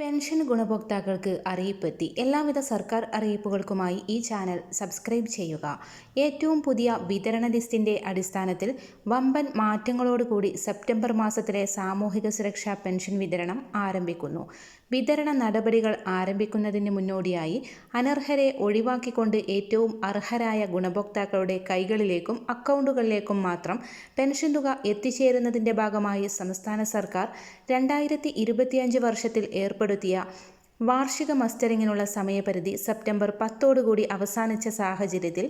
Pension ഗുണഭോക്താക്കൾക്ക് അറിയിപ്പെത്തി എല്ലാവിധ സർക്കാർ അറിയിപ്പുകൾക്കുമായി ഈ ചാനൽ സബ്സ്ക്രൈബ് ചെയ്യുക. ഏറ്റവും പുതിയ വിതരണ ലിസ്റ്റിന്റെ അടിസ്ഥാനത്തിൽ വമ്പൻ മാറ്റങ്ങളോടുകൂടി സെപ്റ്റംബർ മാസത്തിലെ സാമൂഹിക സുരക്ഷാ പെൻഷൻ വിതരണം ആരംഭിക്കുന്നു. വിതരണ നടപടികൾ ആരംഭിക്കുന്നതിന് മുന്നോടിയായി അനർഹരെ ഒഴിവാക്കിക്കൊണ്ട് ഏറ്റവും അർഹരായ ഗുണഭോക്താക്കളുടെ കൈകളിലേക്കും അക്കൗണ്ടുകളിലേക്കും മാത്രം പെൻഷൻ തുക എത്തിച്ചേരുന്നതിന്റെ ഭാഗമായി സംസ്ഥാന സർക്കാർ രണ്ടായിരത്തി വർഷത്തിൽ ഏർപ്പെടുത്തിയ വാർഷിക മസ്റ്ററിങ്ങിനുള്ള സമയപരിധി സെപ്റ്റംബർ പത്തോടുകൂടി അവസാനിച്ച സാഹചര്യത്തിൽ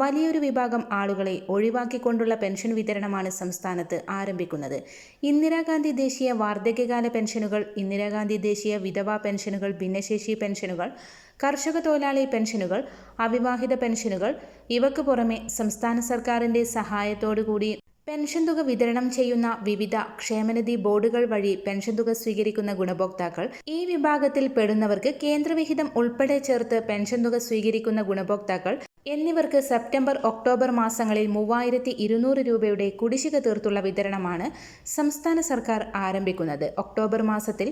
വലിയൊരു വിഭാഗം ആളുകളെ ഒഴിവാക്കിക്കൊണ്ടുള്ള പെൻഷൻ വിതരണമാണ് സംസ്ഥാനത്ത് ആരംഭിക്കുന്നത്. ഇന്ദിരാഗാന്ധി ദേശീയ വാർദ്ധക്യകാല പെൻഷനുകൾ ഇന്ദിരാഗാന്ധി ദേശീയ വിധവാ പെൻഷനുകൾ ഭിന്നശേഷി പെൻഷനുകൾ കർഷക തൊഴിലാളി പെൻഷനുകൾ അവിവാഹിത പെൻഷനുകൾ ഇവക്ക് പുറമെ സംസ്ഥാന സർക്കാരിന്റെ സഹായത്തോടുകൂടി പെൻഷൻ തുക വിതരണം ചെയ്യുന്ന വിവിധ ക്ഷേമനിധി ബോർഡുകൾ വഴി പെൻഷൻ തുക സ്വീകരിക്കുന്ന ഗുണഭോക്താക്കൾ ഈ വിഭാഗത്തിൽ പെടുന്നവർക്ക് കേന്ദ്രവിഹിതം ഉൾപ്പെടെ ചേർത്ത് പെൻഷൻ തുക സ്വീകരിക്കുന്ന ഗുണഭോക്താക്കൾ എന്നിവർക്ക് സെപ്റ്റംബർ ഒക്ടോബർ മാസങ്ങളിൽ മൂവായിരത്തി ഇരുന്നൂറ് രൂപയുടെ കുടിശ്ശിക തീർത്തുള്ള വിതരണമാണ് സംസ്ഥാന സർക്കാർ ആരംഭിക്കുന്നത്. ഒക്ടോബർ മാസത്തിൽ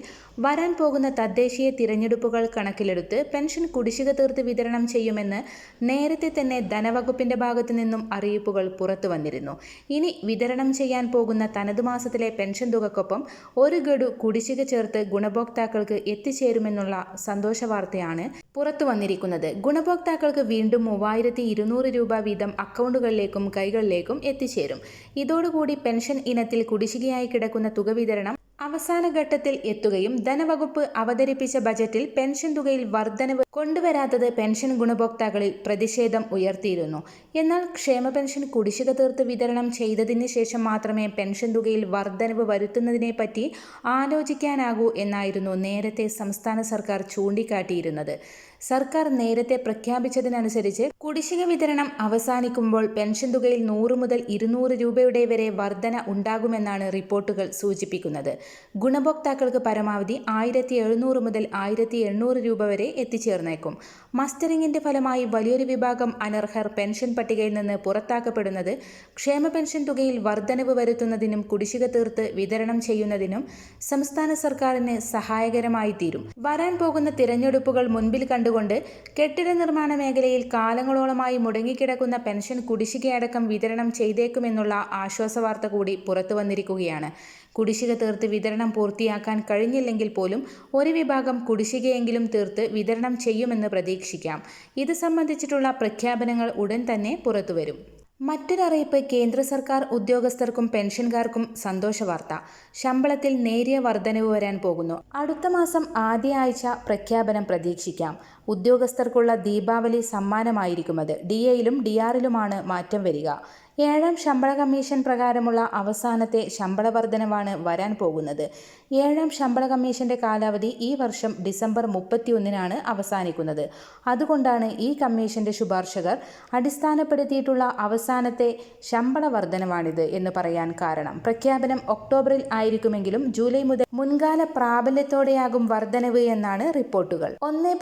വരാൻ പോകുന്ന തദ്ദേശീയ തിരഞ്ഞെടുപ്പുകൾ കണക്കിലെടുത്ത് പെൻഷൻ കുടിശ്ശിക തീർത്ത് വിതരണം ചെയ്യുമെന്ന് നേരത്തെ തന്നെ ധനവകുപ്പിന്റെ ഭാഗത്തു നിന്നും അറിയിപ്പുകൾ പുറത്തു വന്നിരുന്നു. ഇനി വിതരണം ചെയ്യാൻ പോകുന്ന തനതു മാസത്തിലെ പെൻഷൻ തുകക്കൊപ്പം ഒരു ഗഡു കുടിശ്ശിക ചേർത്ത് ഗുണഭോക്താക്കൾക്ക് എത്തിച്ചേരുമെന്നുള്ള സന്തോഷ വാർത്തയാണ് പുറത്തു വന്നിരിക്കുന്നത്. ഗുണഭോക്താക്കൾക്ക് വീണ്ടും മൂവായിരത്തി ഇരുന്നൂറ് രൂപ വീതം അക്കൗണ്ടുകളിലേക്കും കൈകളിലേക്കും എത്തിച്ചേരും. ഇതോടുകൂടി പെൻഷൻ ഇനത്തിൽ കുടിശ്ശികയായി കിടക്കുന്ന തുക വിതരണം അവസാന ഘട്ടത്തിൽ എത്തുകയും ധനവകുപ്പ് അവതരിപ്പിച്ച ബജറ്റിൽ പെൻഷൻ തുകയിൽ വർധനവ് കൊണ്ടുവരാത്തത് പെൻഷൻ ഗുണഭോക്താക്കളിൽ പ്രതിഷേധം ഉയർത്തിയിരുന്നു. എന്നാൽ ക്ഷേമ പെൻഷൻ കുടിശ്ശിക തീർത്ത് വിതരണം ചെയ്തതിന് ശേഷം മാത്രമേ പെൻഷൻ തുകയിൽ വർധനവ് വരുത്തുന്നതിനെപ്പറ്റി ആലോചിക്കാനാകൂ എന്നായിരുന്നു നേരത്തെ സംസ്ഥാന സർക്കാർ ചൂണ്ടിക്കാട്ടിയിരുന്നത്. സർക്കാർ നേരത്തെ പ്രഖ്യാപിച്ചതിനനുസരിച്ച് കുടിശ്ശിക വിതരണം അവസാനിക്കുമ്പോൾ പെൻഷൻ തുകയിൽ നൂറ് മുതൽ ഇരുന്നൂറ് രൂപയുടെ വരെ വർധന ഉണ്ടാകുമെന്നാണ് റിപ്പോർട്ടുകൾ സൂചിപ്പിക്കുന്നത്. ഗുണഭോക്താക്കൾക്ക് പരമാവധി ആയിരത്തി എഴുന്നൂറ് മുതൽ ആയിരത്തി എണ്ണൂറ് രൂപ വരെ എത്തിച്ചേർന്നേക്കും. മസ്റ്ററിംഗിന്റെ ഫലമായി വലിയൊരു വിഭാഗം അനർഹർ പെൻഷൻ പട്ടികയിൽ നിന്ന് പുറത്താക്കപ്പെടുന്നത് ക്ഷേമ പെൻഷൻ തുകയിൽ വർധനവ് വരുത്തുന്നതിനും കുടിശ്ശിക തീർത്ത് വിതരണം ചെയ്യുന്നതിനും സംസ്ഥാന സർക്കാരിന് സഹായകരമായി തീരും വരാൻ പോകുന്ന തിരഞ്ഞെടുപ്പുകൾ മുൻപിൽ കണ്ടുകൊണ്ട് കെട്ടിട നിർമ്മാണ മേഖലയിൽ കാലങ്ങളോളമായി മുടങ്ങിക്കിടക്കുന്ന പെൻഷൻ കുടിശ്ശികയടക്കം വിതരണം ചെയ്തേക്കുമെന്നുള്ള ആശ്വാസവാർത്ത കൂടി പുറത്തു വന്നിരിക്കുകയാണ്. കുടിശ്ശിക തീർത്ത് വിതരണം പൂർത്തിയാക്കാൻ കഴിഞ്ഞില്ലെങ്കിൽ പോലും ഒരു വിഭാഗം കുടിശ്ശികയെങ്കിലും തീർത്ത് വിതരണം ചെയ്യുമെന്ന് പ്രതീക്ഷിക്കാം. ഇത് സംബന്ധിച്ചിട്ടുള്ള പ്രഖ്യാപനങ്ങൾ ഉടൻ തന്നെ പുറത്തുവരും മറ്റൊരറിയിപ്പ് കേന്ദ്ര സർക്കാർ ഉദ്യോഗസ്ഥർക്കും പെൻഷൻകാർക്കും സന്തോഷ വാർത്ത ശമ്പളത്തിൽ നേരിയ വർധനവ് വരാൻ പോകുന്നു. അടുത്ത മാസം ആദ്യ ആഴ്ച പ്രഖ്യാപനം പ്രതീക്ഷിക്കാം. ഉദ്യോഗസ്ഥർക്കുള്ള ദീപാവലി സമ്മാനമായിരിക്കും അത്. ഡി എയിലും ഡി ആറിലുമാണ് മാറ്റം വരിക. ഏഴാം ശമ്പള കമ്മീഷൻ പ്രകാരമുള്ള അവസാനത്തെ ശമ്പള വർധനവാണ് വരാൻ പോകുന്നത്. ഏഴാം ശമ്പള കമ്മീഷന്റെ കാലാവധി ഈ വർഷം ഡിസംബർ മുപ്പത്തിയൊന്നിനാണ് അവസാനിക്കുന്നത്. അതുകൊണ്ടാണ് ഈ കമ്മീഷന്റെ ശുപാർശകർ അടിസ്ഥാനപ്പെടുത്തിയിട്ടുള്ള അവസാനത്തെ ശമ്പള വർധനവാണിത് എന്ന് പറയാൻ കാരണം. പ്രഖ്യാപനം ഒക്ടോബറിൽ ആയിരിക്കുമെങ്കിലും ജൂലൈ മുതൽ മുൻകാല പ്രാബല്യത്തോടെയാകും വർധനവ് എന്നാണ് റിപ്പോർട്ടുകൾ. ഒന്നേ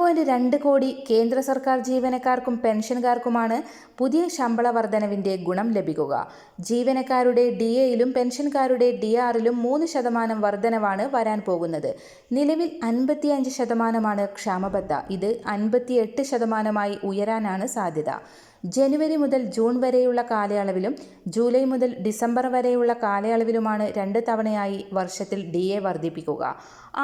രണ്ട് കോടി കേന്ദ്ര സർക്കാർ ജീവനക്കാർക്കും പെൻഷൻകാർക്കുമാണ് പുതിയ ശമ്പള വർധനവിന്റെ ഗുണം ലഭിക്കുക. ജീവനക്കാരുടെ ഡി എയിലും പെൻഷൻകാരുടെ ഡി ആറിലും മൂന്ന് ശതമാനം വർധനവാണ് വരാൻ പോകുന്നത്. നിലവിൽ അൻപത്തിയഞ്ച് ശതമാനമാണ് ക്ഷാമബദ്ധ. ഇത് അൻപത്തിയെട്ട് ശതമാനമായി ഉയരാനാണ് സാധ്യത. ജനുവരി മുതൽ ജൂൺ വരെയുള്ള കാലയളവിലും ജൂലൈ മുതൽ ഡിസംബർ വരെയുള്ള കാലയളവിലുമാണ് രണ്ട് തവണയായി വർഷത്തിൽ ഡി എ വർദ്ധിപ്പിക്കുക.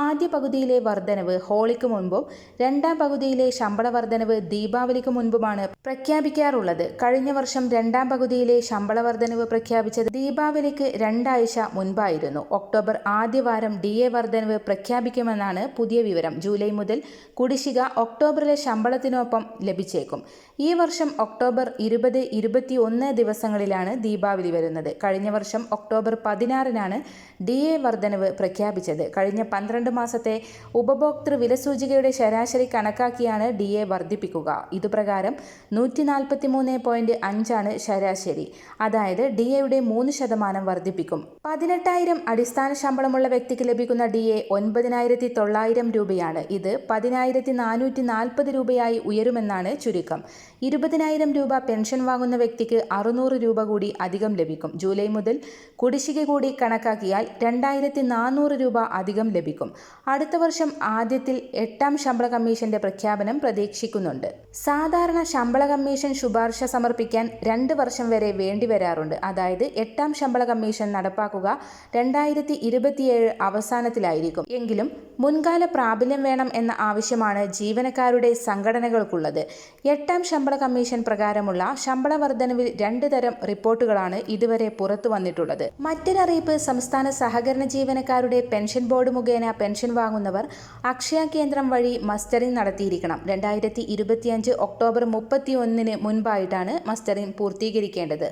ആദ്യ പകുതിയിലെ വർധനവ് ഹോളിക്ക് മുൻപും രണ്ടാം പകുതിയിലെ ശമ്പള വർധനവ് ദീപാവലിക്ക് മുൻപുമാണ് പ്രഖ്യാപിക്കാറുള്ളത്. കഴിഞ്ഞ വർഷം രണ്ടാം പകുതിയിലെ ശമ്പള വർധനവ് പ്രഖ്യാപിച്ചത് ദീപാവലിക്ക് രണ്ടാഴ്ച മുൻപായിരുന്നു. ഒക്ടോബർ ആദ്യവാരം ഡി എ വർധനവ് പ്രഖ്യാപിക്കുമെന്നാണ് പുതിയ വിവരം. ജൂലൈ മുതൽ കുടിശ്ശിക ഒക്ടോബറിലെ ശമ്പളത്തിനൊപ്പം ലഭിച്ചേക്കും. ഈ വർഷം ഒക്ടോബർ ഇരുപത് ഇരുപത്തി ഒന്ന് ദിവസങ്ങളിലാണ് ദീപാവലി വരുന്നത്. കഴിഞ്ഞ വർഷം ഒക്ടോബർ പതിനാറിനാണ് ഡി എ വർധനവ് പ്രഖ്യാപിച്ചത്. കഴിഞ്ഞ പന്ത്രണ്ട് മാസത്തെ ഉപഭോക്തൃ വിലസൂചികയുടെ ശരാശരി കണക്കാക്കിയാണ് ഡി എ വർദ്ധിപ്പിക്കുക ഇതുപ്രകാരം നൂറ്റി നാൽപ്പത്തി മൂന്ന് പോയിന്റ് അഞ്ചാണ് ശരാശരി. അതായത് ഡി എയുടെ മൂന്ന് ശതമാനം വർദ്ധിപ്പിക്കും പതിനെട്ടായിരം അടിസ്ഥാന ശമ്പളമുള്ള വ്യക്തിക്ക് ലഭിക്കുന്ന ഡി എ ഒൻപതിനായിരത്തി തൊള്ളായിരം രൂപയാണ്. ഇത് പതിനായിരത്തി നാനൂറ്റി നാൽപ്പത് രൂപയായി ഉയരുമെന്നാണ് ചുരുക്കം. ഇരുപതിനായിരം രൂപ പെൻഷൻ വാങ്ങുന്ന വ്യക്തിക്ക് അറുന്നൂറ് രൂപ കൂടി അധികം ലഭിക്കും. ജൂലൈ മുതൽ കുടിശ്ശിക കൂടി കണക്കാക്കിയാൽ രണ്ടായിരത്തി നാനൂറ് രൂപ അധികം ലഭിക്കും. അടുത്ത വർഷം ആദ്യത്തിൽ എട്ടാം ശമ്പള കമ്മീഷന്റെ പ്രഖ്യാപനം പ്രതീക്ഷിക്കുന്നുണ്ട്. സാധാരണ ശമ്പള കമ്മീഷൻ ശുപാർശ സമർപ്പിക്കാൻ രണ്ട് വർഷം വരെ വേണ്ടി വരാറുണ്ട്. അതായത് എട്ടാം ശമ്പള കമ്മീഷൻ നടപ്പാക്കുക രണ്ടായിരത്തി ഇരുപത്തിയേഴ് അവസാനത്തിലായിരിക്കും. എങ്കിലും മുൻകാല പ്രാബല്യം വേണം എന്ന ആവശ്യമാണ് ജീവനക്കാരുടെ സംഘടനകൾക്കുള്ളത്. എട്ടാം ശമ്പള കമ്മീഷൻ പ്രകാരമുള്ള ശമ്പള വർധനവിൽ രണ്ട് തരം റിപ്പോർട്ടുകളാണ് ഇതുവരെ പുറത്തു വന്നിട്ടുള്ളത്. മറ്റൊരറിയിപ്പ് സംസ്ഥാന സഹകരണ ജീവനക്കാരുടെ പെൻഷൻ ബോർഡ് മുഖേന പെൻഷൻ വാങ്ങുന്നവർ അക്ഷയ കേന്ദ്രം വഴി മസ്റ്ററിംഗ് നടത്തിയിരിക്കണം. രണ്ടായിരത്തി ഇരുപത്തിയഞ്ച് ഒക്ടോബർ മുപ്പത്തി ഒന്നിന് മുൻപായിട്ടാണ് മസ്റ്ററിംഗ് പൂർത്തീകരിക്കേണ്ടത്.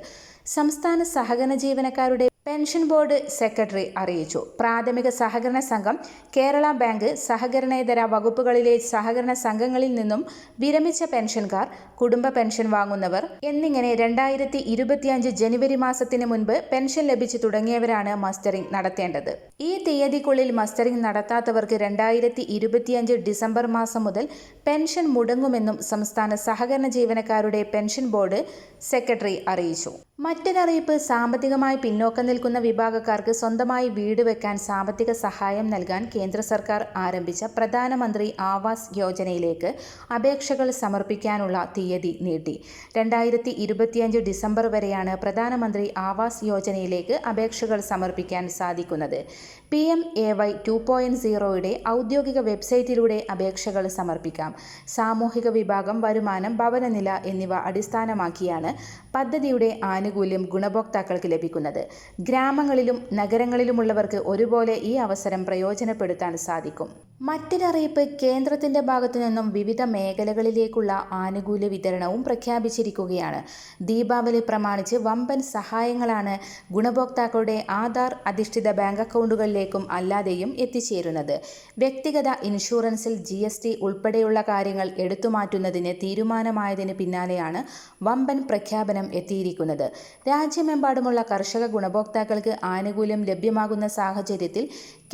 സംസ്ഥാന സഹകരണ ജീവനക്കാരുടെ പെൻഷൻ ബോർഡ് സെക്രട്ടറി അറിയിച്ചു. പ്രാഥമിക സഹകരണ സംഘം കേരള ബാങ്ക് സഹകരണേതര വകുപ്പുകളിലെ സഹകരണ സംഘങ്ങളിൽ നിന്നും വിരമിച്ച പെൻഷൻകാർ കുടുംബ പെൻഷൻ വാങ്ങുന്നവർ എന്നിങ്ങനെ രണ്ടായിരത്തി ഇരുപത്തിയഞ്ച് ജനുവരി മാസത്തിന് മുൻപ് പെൻഷൻ ലഭിച്ചു തുടങ്ങിയവരാണ് മസ്റ്ററിംഗ് നടത്തേണ്ടത്. ഈ തീയതിക്കുള്ളിൽ മസ്റ്ററിംഗ് നടത്താത്തവർക്ക് രണ്ടായിരത്തി ഇരുപത്തിയഞ്ച് ഡിസംബർ മാസം മുതൽ പെൻഷൻ മുടങ്ങുമെന്നും സംസ്ഥാന സഹകരണ ജീവനക്കാരുടെ പെൻഷൻ ബോർഡ് സെക്രട്ടറി അറിയിച്ചു. മറ്റൊരറിയിപ്പ് സാമ്പത്തികമായി പിന്നോക്കം നിൽക്കുന്ന വിഭാഗക്കാർക്ക് സ്വന്തമായി വീട് വെക്കാൻ സാമ്പത്തിക സഹായം നൽകാൻ കേന്ദ്ര സർക്കാർ ആരംഭിച്ച പ്രധാനമന്ത്രി ആവാസ് യോജനയിലേക്ക് അപേക്ഷകൾ സമർപ്പിക്കാനുള്ള തീയതി നീട്ടി. രണ്ടായിരത്തി ഇരുപത്തിയഞ്ച് ഡിസംബർ വരെയാണ് പ്രധാനമന്ത്രി ആവാസ് യോജനയിലേക്ക് അപേക്ഷകൾ സമർപ്പിക്കാൻ സാധിക്കുന്നത്. P M A Y two point സീറോയുടെ ഔദ്യോഗിക വെബ്സൈറ്റിലൂടെ അപേക്ഷകൾ സമർപ്പിക്കാം. സാമൂഹിക വിഭാഗം വരുമാനം ഭവനനില എന്നിവ അടിസ്ഥാനമാക്കിയാണ് പദ്ധതിയുടെ ആനുകൂല്യം ഗുണഭോക്താക്കൾക്ക് ലഭിക്കുന്നത്. ഗ്രാമങ്ങളിലും നഗരങ്ങളിലുമുള്ളവർക്ക് ഒരുപോലെ ഈ അവസരം പ്രയോജനപ്പെടുത്താൻ സാധിക്കും. മറ്റൊരറിയിപ്പ് കേന്ദ്രത്തിന്റെ ഭാഗത്തു നിന്നും വിവിധ മേഖലകളിലേക്കുള്ള ആനുകൂല്യ വിതരണവും പ്രഖ്യാപിച്ചിരിക്കുകയാണ്. ദീപാവലി പ്രമാണിച്ച് വമ്പൻ സഹായങ്ങളാണ് ഗുണഭോക്താക്കളുടെ ആധാർ അധിഷ്ഠിത ബാങ്ക് അക്കൗണ്ടുകളിലേക്കും അല്ലാതെയും എത്തിച്ചേരുന്നത്. വ്യക്തിഗത ഇൻഷുറൻസിൽ ജി ഉൾപ്പെടെയുള്ള കാര്യങ്ങൾ എടുത്തുമാറ്റുന്നതിന് തീരുമാനമായതിന് പിന്നാലെയാണ് വമ്പൻ പ്രഖ്യാപനം എത്തിയിരിക്കുന്നത്. രാജ്യമെമ്പാടുമുള്ള കർഷക ഗുണഭോക്താക്കൾക്ക് ആനുകൂല്യം ലഭ്യമാകുന്ന സാഹചര്യത്തിൽ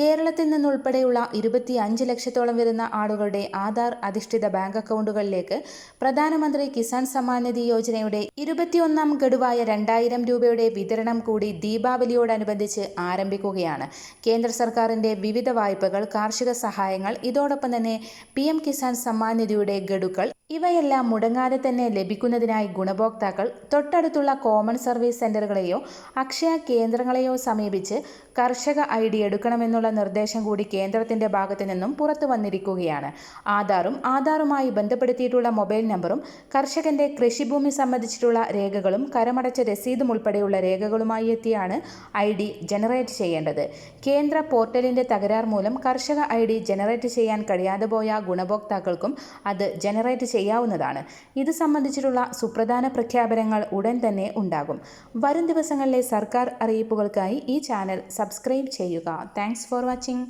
കേരളത്തിൽ നിന്നുൾപ്പെടെയുള്ള ഇരുപത്തി അഞ്ച് ലക്ഷത്തോളം വരുന്ന ആളുകളുടെ ആധാർ അധിഷ്ഠിത ബാങ്ക് അക്കൗണ്ടുകളിലേക്ക് പ്രധാനമന്ത്രി കിസാൻ സമ്മാൻ നിധി യോജനയുടെ ഇരുപത്തിയൊന്നാം ഗഡുവായ രണ്ടായിരം രൂപയുടെ വിതരണം കൂടി ദീപാവലിയോടനുബന്ധിച്ച് ആരംഭിക്കുകയാണ്. കേന്ദ്ര സർക്കാരിന്റെ വിവിധ വായ്പകൾ കാർഷിക സഹായങ്ങൾ ഇതോടൊപ്പം തന്നെ പി കിസാൻ സമ്മാൻ നിധിയുടെ ഗഡുക്കൾ ഇവയെല്ലാം മുടങ്ങാതെ തന്നെ ലഭിക്കുന്നതിനായി ഗുണഭോക്താക്കൾ തൊട്ടടുത്തുള്ള കോമൺ സർവീസ് സെന്ററുകളെയോ അക്ഷയ കേന്ദ്രങ്ങളെയോ സമീപിച്ച് കർഷക ഐ ഡി എടുക്കണമെന്നുള്ള നിർദ്ദേശം കൂടി കേന്ദ്രത്തിന്റെ ഭാഗത്തു നിന്നും പുറത്തു വന്നിരിക്കുകയാണ്. ആധാറും ആധാറുമായി ബന്ധപ്പെടുത്തിയിട്ടുള്ള മൊബൈൽ നമ്പറും കർഷകന്റെ കൃഷിഭൂമി സംബന്ധിച്ചിട്ടുള്ള രേഖകളും കരമടച്ച രസീതും ഉൾപ്പെടെയുള്ള രേഖകളുമായി എത്തിയാണ് ഐ ഡി ജനറേറ്റ് ചെയ്യേണ്ടത്. കേന്ദ്ര പോർട്ടലിന്റെ തകരാർ മൂലം കർഷക ഐ ഡി ജനറേറ്റ് ചെയ്യാൻ കഴിയാതെ പോയ ഗുണഭോക്താക്കൾക്കും അത് ജനറേറ്റ് ചെയ്യാവുന്നതാണ്. ഇത് സംബന്ധിച്ചിട്ടുള്ള സുപ്രധാന പ്രഖ്യാപനങ്ങൾ ഉടൻ തന്നെ ഉണ്ടാകും. വരും ദിവസങ്ങളിലെ സർക്കാർ അറിയിപ്പുകൾക്കായി ഈ ചാനൽ സബ്സ്ക്രൈബ് ചെയ്യുക. Thanks for watching